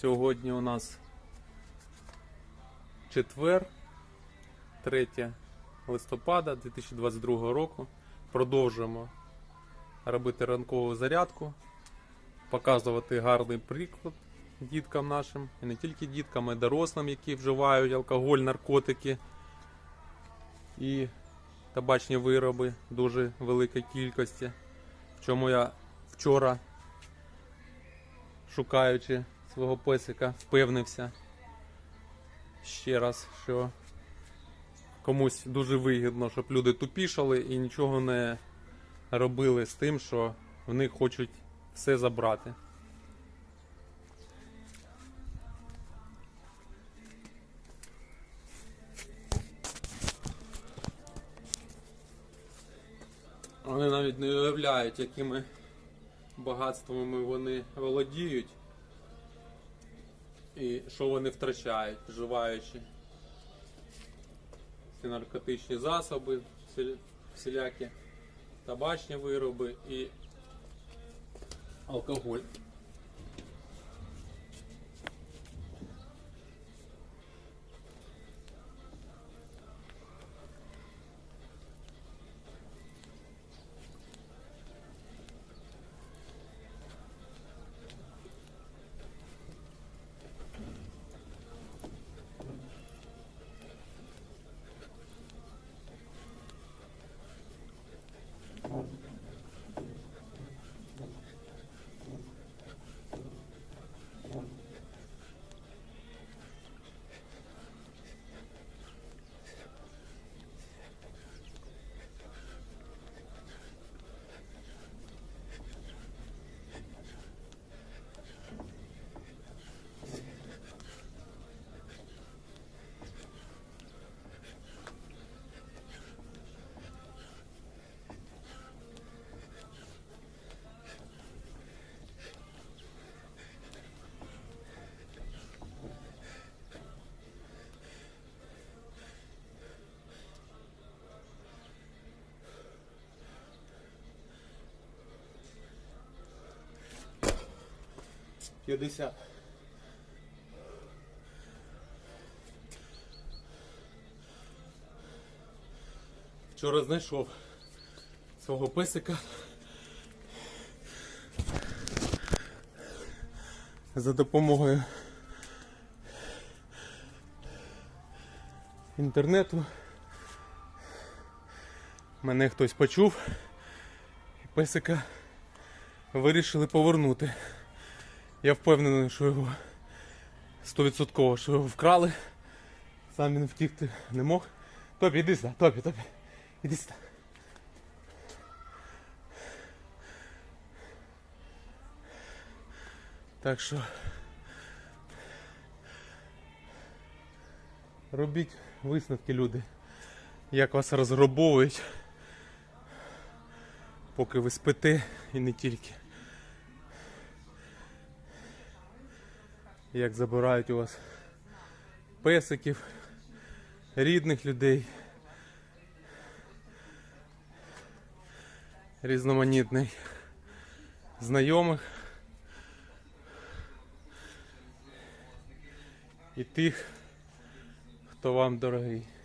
Сьогодні у нас четвер, 3 листопада 2022 року. Продовжуємо робити ранкову зарядку, показувати гарний приклад діткам нашим, і не тільки діткам, а й дорослим, які вживають алкоголь, наркотики і табачні вироби дуже великій кількості. В чому я вчора, шукаючи свого песика, впевнився ще раз, що комусь дуже вигідно, щоб люди тупішали і нічого не робили з тим, що в них хочуть все забрати. Вони навіть не уявляють, якими багатствами вони володіють і що вони втрачають, вживаючи ці наркотичні засоби, всілякі табачні вироби і алкоголь. П'ятдесят. Вчора знайшов свого песика. За допомогою інтернету. Мене хтось почув і песика вирішили повернути. Я впевнений, що його 100% що його вкрали. Сам він втікти не мог. Топі, іди сюди, Топі, Топі. Іди сюди. Так що робіть висновки, люди, як вас розгробовують, поки ви спите і не тільки. Як забирають у вас песиків, рідних людей, різноманітних знайомих і тих, хто вам дорогий.